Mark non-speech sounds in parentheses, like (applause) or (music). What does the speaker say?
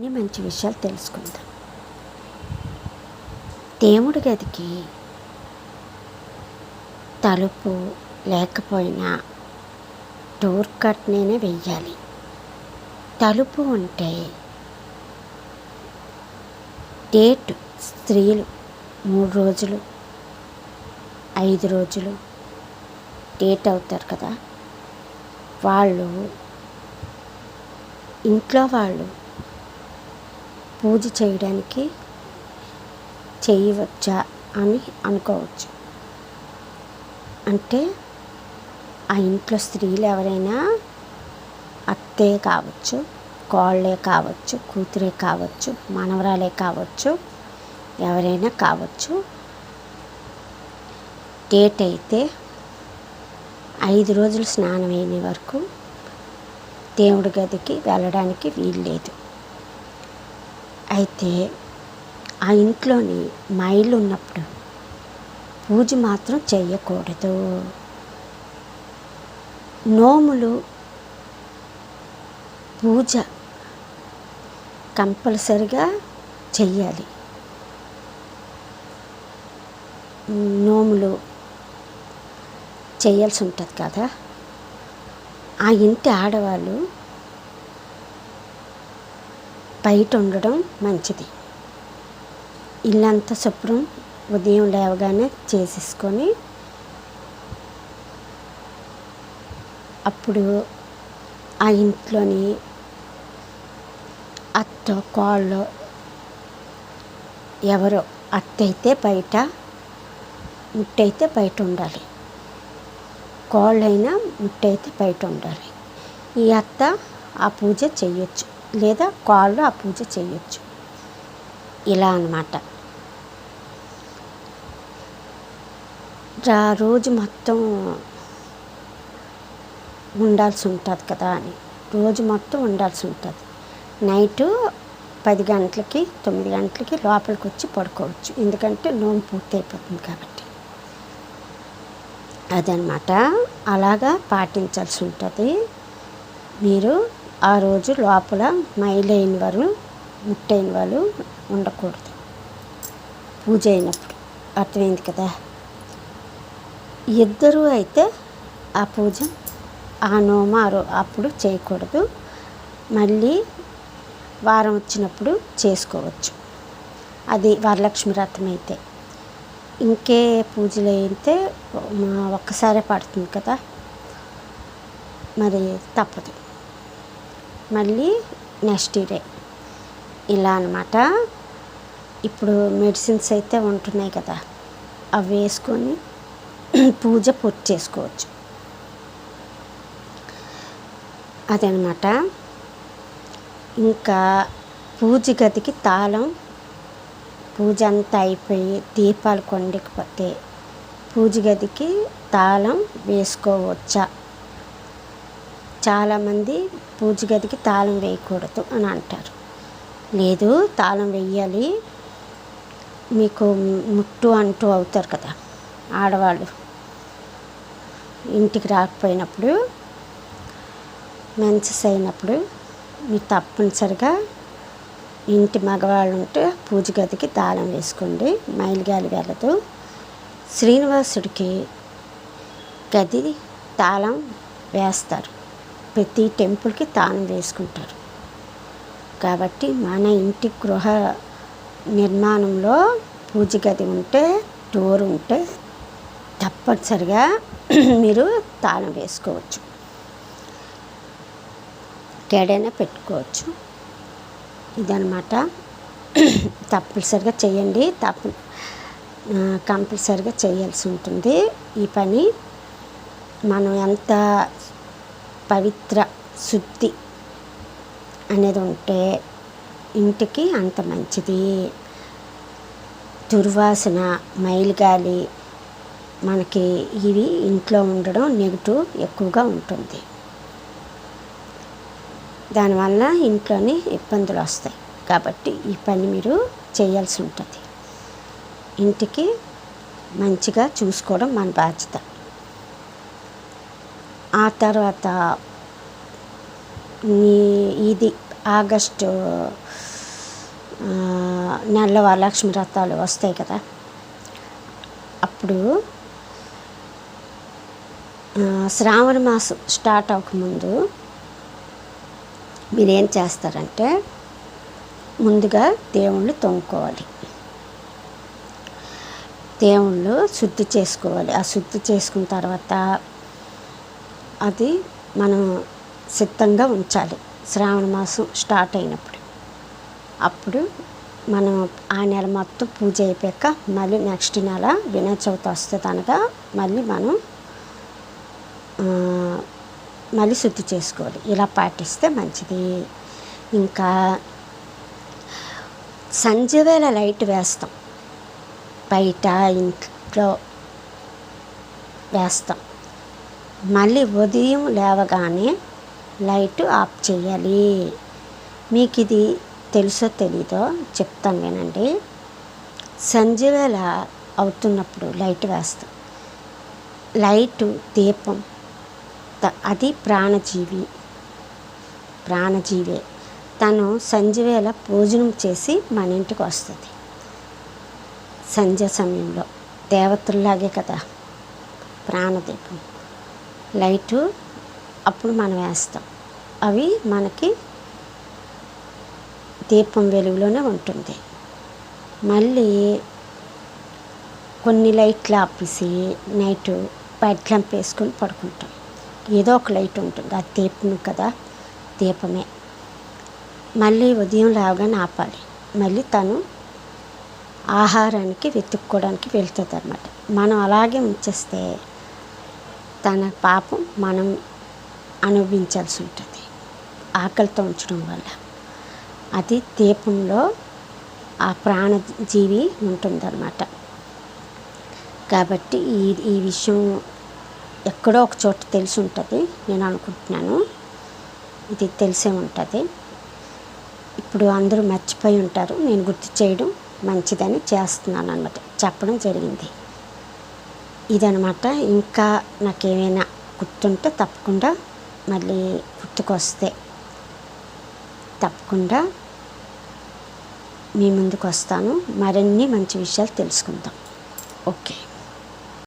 అన్ని మంచి విషయాలు తెలుసుకుందాం. దేవుడి గదికి తలుపు లేకపోయినా డోర్ కట్నేనే వెయ్యాలి. తలుపు ఉంటే డేట్ స్త్రీలు మూడు రోజులు ఐదు రోజులు డేట్ అవుతారు కదా. వాళ్ళు ఇంట్లో వాళ్ళు పూజ చేయడానికి చేయవచ్చా అని అనుకోవచ్చు. అంటే ఆ ఇంట్లో స్త్రీలు ఎవరైనా అత్తే కావచ్చు కోళ్ళే కావచ్చు కూతురే కావచ్చు మనవరాలే కావచ్చు ఎవరైనా కావచ్చు డేట్ అయితే ఐదు రోజులు స్నానం అయిన వరకు దేవుడి గదికి వెళ్ళడానికి వీలు లేదు. అయితే ఆ ఇంట్లోని మైలు ఉన్నప్పుడు పూజ మాత్రం చేయకూడదు నోములు పూజ కంపల్సరిగా చెయ్యాలి. నోములు చేయాల్సి ఉంటుంది కదా. ఆ ఇంటి ఆడవాళ్ళు బయట ఉండడం మంచిది. ఇల్లంతా శుభ్రం ఉదయం లేవగానే చేసేసుకొని అప్పుడు ఆ ఇంట్లోని అత్త కోళ్ళు ఎవరో అత్త అయితే బయట ముట్టయితే బయట ఉండాలి కోళ్ళైనా ముట్టయితే బయట ఉండాలి ఈ అత్త ఆ పూజ చేయొచ్చు లేదా కాళ్ళు ఆ పూజ చేయొచ్చు. ఇలా అన్నమాట. రా రోజు మొత్తం ఉండాల్సి ఉంటుంది కదా అని. రోజు మొత్తం ఉండాల్సి ఉంటుంది. నైటు పది గంటలకి తొమ్మిది గంటలకి లోపలికి వచ్చి పడుకోవచ్చు. ఎందుకంటే నోము పూర్తి అయిపోతుంది కాబట్టి. అదనమాట అలాగా పాటించాల్సి ఉంటుంది. మీరు ఆ రోజు లోపల మైలైన వారు ముట్టైన వాళ్ళు ఉండకూడదు. పూజ అయినప్పుడు. అర్థమైంది కదా? ఇద్దరూ అయితే ఆ పూజ ఆ నోమ అప్పుడు చేయకూడదు. మళ్ళీ వారం వచ్చినప్పుడు చేసుకోవచ్చు. అది వరలక్ష్మి వ్రతం అయితే. ఇంకే పూజలు అయితే ఒక్కసారే పడుతుంది కదా? మరి తప్పదు. మళ్ళీ నెక్స్ట్ డే. ఇలా అనమాట ఇప్పుడు మెడిసిన్స్ అయితే ఉంటున్నాయి కదా అవి వేసుకొని పూజ పూర్తి చేసుకోవచ్చు. అదనమాట ఇంకా పూజ గదికి తాళం పూజ అంతా అయిపోయి దీపాలు కొండకపోతే పూజ గదికి తాళం వేసుకోవచ్చా? చాలామంది పూజ గదికి తాళం వేయకూడదు అని అంటారు. లేదు తాళం వెయ్యాలి మీకు ముట్టు అంటూ అవుతారు కదా ఆడవాళ్ళు. ఇంటికి రాకపోయినప్పుడు మెన్సెస్ అయినప్పుడు మీరు తప్పనిసరిగా ఇంటి మగవాళ్ళు ఉంటే పూజ గదికి తాళం వేసుకోండి. మైలుగాలి వెళ్ళదు. శ్రీనివాసుడికి గది తాళం వేస్తారు. ప్రతి టెంపుల్కి తాను వేసుకుంటారు. కాబట్టి మన ఇంటి గృహ నిర్మాణంలో పూజ గది ఉంటే డోర్ ఉంటే తప్పనిసరిగా (clears throat) మీరు తాళం వేసుకోవచ్చు. ఎక్కడైనా పెట్టుకోవచ్చు. ఇదనమాట (clears throat) తప్పనిసరిగా చేయండి తప్ప కంపల్సరిగా చేయాల్సి ఉంటుంది. ఈ పని మనం ఎంత పవిత్ర శుద్ధి అనేది ఉంటే ఇంటికి అంత మంచిది. దుర్వాసన మైలుగాలి మనకి ఇవి ఇంట్లో ఉండడం నెగిటివ్ ఎక్కువగా ఉంటుంది. దానివల్ల ఇంట్లోనే ఇబ్బందులు వస్తాయి కాబట్టి ఈ పని మీరు చేయాల్సి ఉంటుంది ఇంటికి మంచిగా చూసుకోవడం మన బాధ్యత. ఆ తర్వాత ఈ ఇది ఆగస్టు నెలలో వరలక్ష్మి వ్రతాలు వస్తాయి కదా. అప్పుడు శ్రావణ మాసం స్టార్ట్ అవ్వకముందు మీరేం చేస్తారంటే ముందుగా దేవుళ్ళు తోముకోవాలి. దేవుళ్ళు శుద్ధి చేసుకోవాలి. ఆ శుద్ధి చేసుకున్న తర్వాత అది మనం సిద్ధంగా ఉంచాలి. శ్రావణ మాసం స్టార్ట్ అయినప్పుడు. అప్పుడు మనం ఆ నెల మొత్తం పూజ అయిపోయాక మళ్ళీ నెక్స్ట్ నెల వినాయక చవితి వస్తుంది అనగా మళ్ళీ మనం మళ్ళీ శుద్ధి చేసుకోవాలి. ఇలా పాటిస్తే మంచిది. ఇంకా సంజవేళ లైట్ వేస్తాం. బయట ఇంట్లో వేస్తాం. మళ్ళీ ఉదయం లేవగానే లైట్ ఆఫ్ చేయాలి. మీకు ఇది తెలుసో తెలీదో చెప్తాను వినండి. సంజవేళ అవుతున్నప్పుడు లైట్ వేస్తాం. లైటు దీపం అది ప్రాణజీవి ప్రాణజీవే. తను సంజవేళ భోజనం చేసి మన ఇంటికి వస్తుంది. సంధ్య సమయంలో దేవతల్లాగే కదా ప్రాణదీపం. లైటు అప్పుడు మనం వేస్తాం. అవి మనకి దీపం వెలుగులోనే ఉంటుంది. మళ్ళీ కొన్ని లైట్లు ఆపేసి నైట్ బెడ్ lamp వేసుకొని పడుకుంటాం. ఏదో ఒక లైట్ ఉంటుంది. ఆ దీపం కదా దీపమే. మళ్ళీ ఉదయం రాగానే ఆపాలి. మళ్ళీ తను ఆహారానికి వెతుక్కోవడానికి వెళ్తుంది అనమాట మనం అలాగే ఉంచేస్తే తన పాపం మనం అనుభవించాల్సి ఉంటుంది. ఆకలితో ఉంచడం వల్ల. అది దీపంలో ఆ ప్రాణజీవి ఉంటుందన్నమాట. కాబట్టి ఈ ఈ విషయం ఎక్కడో ఒక చోట తెలిసి ఉంటుంది. నేను అనుకుంటున్నాను. ఇది తెలిసే ఉంటుంది. ఇప్పుడు అందరూ మర్చిపోయి ఉంటారు. నేను గుర్తు చేయడం మంచిదని చేస్తున్నాను అనమాట చెప్పడం జరిగింది. ఇదనమాట. ఇంకా నాకేమైనా గుర్తుంటే తప్పకుండా మళ్ళీ గుర్తుకొస్తే. తప్పకుండా మీ ముందుకు వస్తాను మరిన్ని మంచి విషయాలు తెలుసుకుందాం. ఓకే.